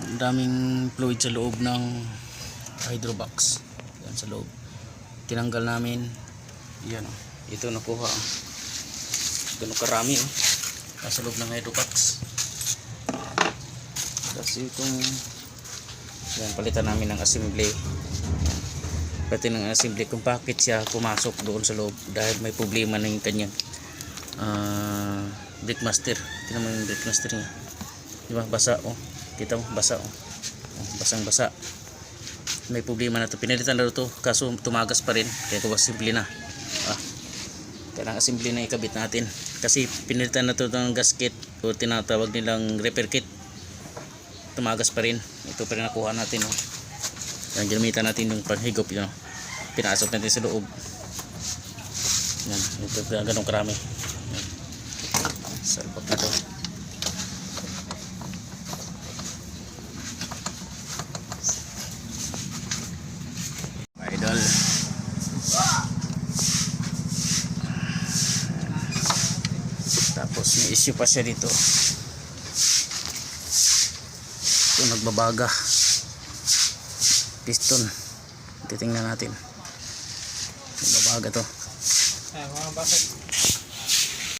ang daming fluid sa loob ng hydrobox. Yan sa loob. Tinanggal namin. Yan oh. ito nakuha ganun karami oh. nasa loob ng hydrobox. Kasi itong yan palitan namin ng assembly. Pati ng assembly kung bakit siya pumasok doon sa loob dahil may problema na yung kanyang ah brickmaster. Tingnan mo yung brickmaster niya. Di ba? Basa oh kita mo basa oh, oh basang basa may problema na to. Pinalitan na to kaso tumagas pa rin. Kaya ko simple na? Ah. Kailangan simple na ikabit natin. Kasi pinalitan na to ng gasket o tinatawag nilang repair kit. Tumagas pa rin. Ito pa rin nakuha natin oh. Yan ginamitan natin yung paghigop yun oh. pinasok natin sa loob. Yan ito ganun karami. Yan. salpot na to tapos may issue pa siya dito. Ito nagbabaga. Piston. Titingnan natin. Nagbabaga to. Ayan, mga basag.